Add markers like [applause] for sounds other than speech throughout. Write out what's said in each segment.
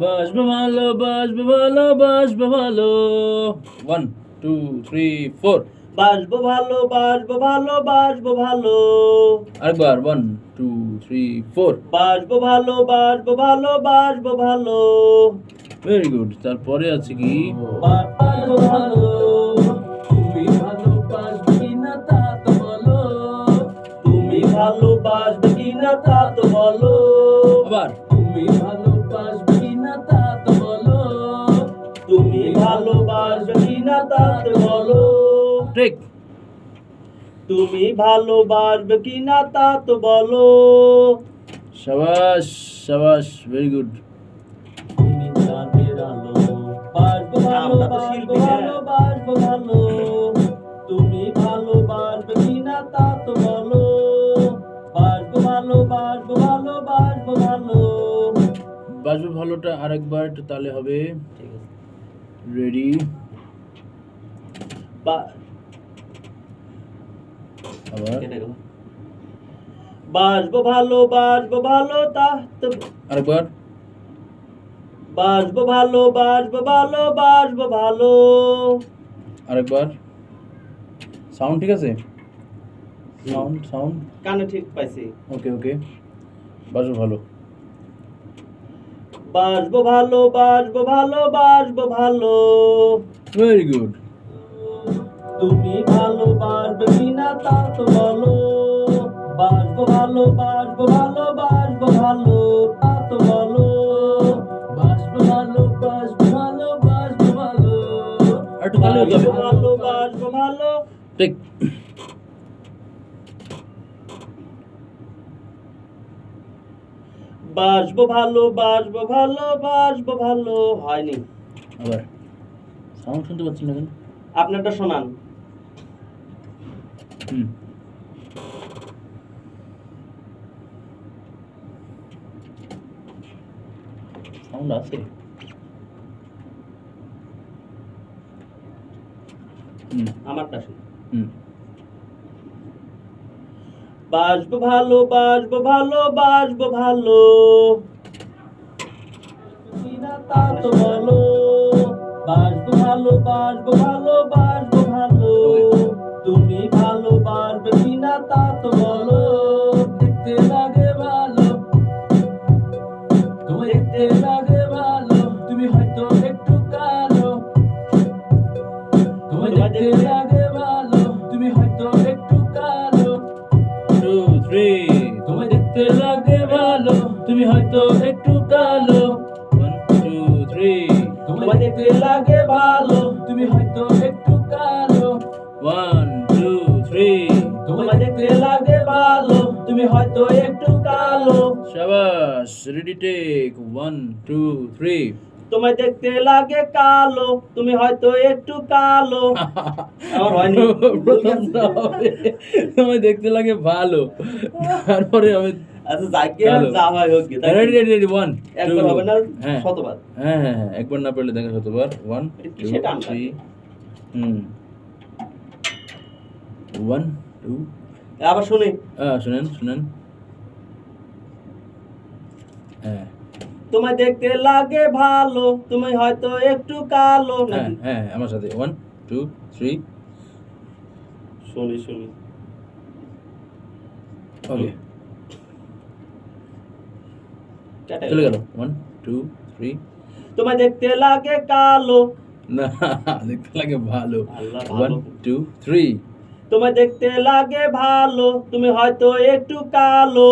বাসবে ভালো বাসবে ভালো বাসবে ভালো ওয়ান টু থ্রি ফোর বাসবো ভালো বাসবো ভালো বাসবো ভালো। আরেকবার ওয়ান টু থ্রি ফোর বাসবো ভালো বাসবো ভালো বাসবো ভালো। ভেরি গুড তারপরে আছে কি? বাসবো ভালো। তুমি ভালো বাসবে কিনা তা তো বলো। আবার। তুমি ভালো বাসবে কিনা তা তো বলো। তুমি ভালো বাসবে কিনা তা তো বলো। ঠিক। তুমি ভালো বাসবে কিনা তা তো বলো। সাবাস সাবাস ভেরি গুড তুমি চাঁদের আলো বাসবো ভালো বাসবো। ভালো বাসবো ভালো। তুমি ভালো বাসবে কিনা তা তো বলো। বাসবে ভালোটা আরেকবার তাহলে হবে ঠিক আছে। রেডি বা- আবার? বাসবো ভালো বাসবো ভালো তা তো আরেকবার? বাসবো ভালো বাসবো ভালো বাসবো ভালো। আরেকবার? সাউন্ড ঠিক আছে? সাউন্ড সাউন্ড কানে ঠিক পাইছি। ওকে ওকে বাসবে ভালো। বাসবো ভালো বাসবো ভালো বাসবো ভালো। ভেরি গুড তুমি ভালো বাসবে কিনা তা তো বলো। বাসবো ভালো বাসবো ভালো বাসবো ভালো তা তো বলো। বাসবো ভালো বাসবে ভালো বাসবে ভালো। একটু বাসবো ভালো বাসবো ভালো। ঠিক বাসবো ভালো বাসবো ভালো বাসবো ভালো। হয়নি। আবার সাউন্ড শুনতে পাচ্ছেন না কেন? আপনারটা শোনান। হুম। সাউন্ড আছে? হুম। আমারটা শুনুন। হুম। বাসবো ভালো বাসবো ভালো বাসবো ভালো। বাসবো ভালো বাসবো ভালো বাসবো ভালো। তুমি ভালো, বাসবে কিনা তা তো বলো। দেখতে লাগে ভালো। তোমার দেখতে লাগে ভালো তুমি হয়তো একটু কালো। ওয়ান টু থ্রি তোমার দেখতে লাগে ভালো। তুমি হয়তো একটু কালো। ওয়ান টু থ্রি তোমার দেখতে লাগে ভালো। তুমি হয়তো একটু কালো। শাবাশ ready take one two three তোমার দেখতে লাগে কালো। তুমি হয়তো একটু কালো। আমার হয়নি। প্রথমটা হবে, তোমায় দেখতে লাগে ভালো। তারপরে আমি আচ্ছা যাকে যা হয় হোক গে, রেডি রেডি রেডি ওয়ান একবার হবে না হ্যাঁ। শতবার। হ্যাঁ হ্যাঁ হ্যাঁ একবার না পারলে দেখা শতবার। ওয়ান একটু টু থ্রি হুম। ওয়ান টু আবার শুনি। শুনেন শুনেন। হ্যাঁ। তোমার দেখতে লাগে ভালো তুমি হয়তো একটু কালো হ্যাঁ নাকি? হ্যাঁ আমার সাথে। ওয়ান টু থ্রি শুনি শুনি। ওকে চলে গেল। ওয়ান টু থ্রি তোমার দেখতে লাগে কালো। না [laughs] দেখতে লাগে ভালো। ওয়ান টু থ্রি তোমার দেখতে লাগে ভালো। তুমি হয়তো একটু কালো।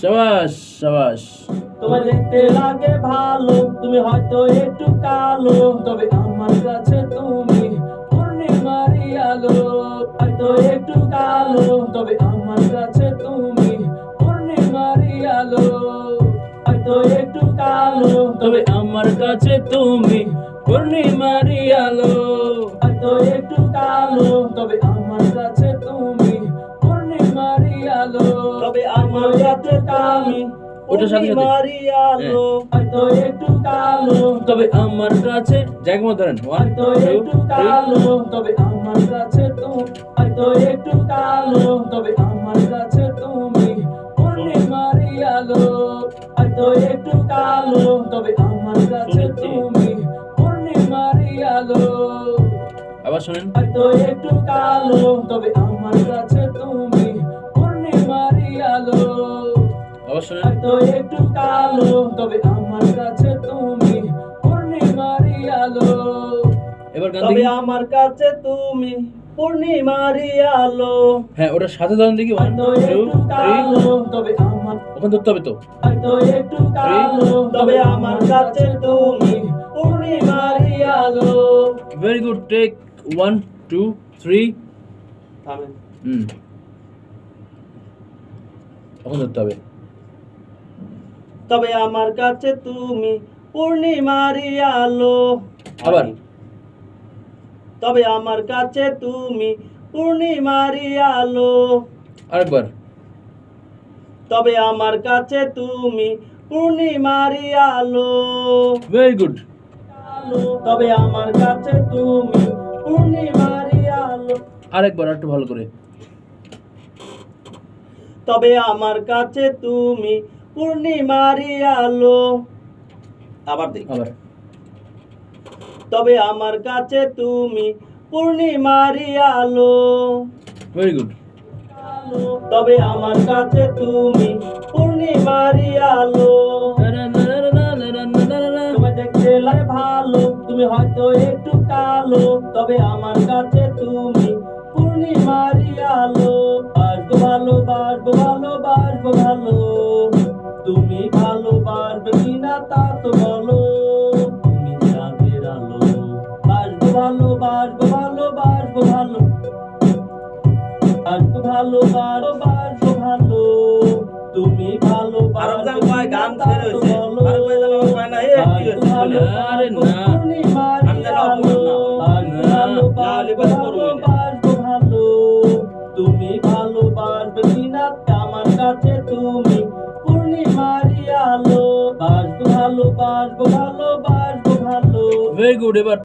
সাবাস সাবাস। তোমার দেখতে লাগে ভালো। তুমি হয়তো একটু কালো। তবে আমার কাছে তুমি আমার কাছে তুমি পূর্ণিমারি আলো। হয়তো একটু কালো। তবে আমার কাছে তুমি পূর্ণিমারি আলো। তবে আমার কাছে কামি ওটার সাথে সাথে। আলো। হয়তো একটু কালো। তবে আমার কাছে জায়গা ধরেন হয়তো একটু কালো। তবে আমার কাছে তুমি হয়তো একটু কালো। তবে আমার কাছে তুমি পূর্ণিমারি আলো। হয়তো একটু কালো তবে আমার কাছে তুমি পূর্ণিমারি আলো। আবার শুনেন। হয়তো একটু কালো তবে আমার কাছে তুমি পূর্ণিমারি আলো। আবার শুনেন। হয়তো একটু কালো তবে আমার কাছে তুমি পূর্ণিমারি আলো। এবার তবে আমার কাছে তুমি পূর্ণিমারি আলো হ্যাঁ ওটার সাথে ধরেন দেখি ওয়ান হয়তো টু একটু তবে আমার ওখানে ধরতে হবে তো। হয়তো একটু কালো তবে আমার কাছে তুমি পূর্ণিমারি আলো। Very good take one two three থামেন। হুম। ওখানে ধরতে হবে। তবে আমার কাছে তুমি পূর্ণিমারি আলো। আবার। তবে আমার কাছে তুমি পূর্ণিমারি আলো। আরেকবার। তবে আমার কাছে তুমি পূর্ণিমারি আলো। ভেরি গুড তবে আমার কাছে তুমি পূর্ণিমারি আলো। আরেকবার একটু ভালো করে। তবে আমার কাছে তুমি পূর্ণিমারি আলো। আবার দেখ। আবার। তবে আমার কাছে তুমি পূর্ণিমারি আলো। ভেরি গুড তবে আমার কাছে তুমি পূর্ণিমারি আলো। দেখতে লাগে ভালো তুমি হয়তো একটু কালো। তবে আমার কাছে তুমি পূর্ণিমারি আলো। বাসবো ভালো বাসবো ভালো বাসবো ভালো। তুমি ভালো বাসবে কিনা তা তো বলো। ভালো বাসবো ভালো। তুমি ভালো গান কয় গান কয় না, এ, কি হয়েছে? আরে না। আমি যেন অপমান না ভালো না, ভালো করবই না। বাসবো ভালো। তুমি ভালো বাসবে কিনা আমার কাছে তুমি। পূর্ণিমারি আলো। বাসবো ভালো বাসবো ভালো বাসবো ভালো। ভেরি গুড এবার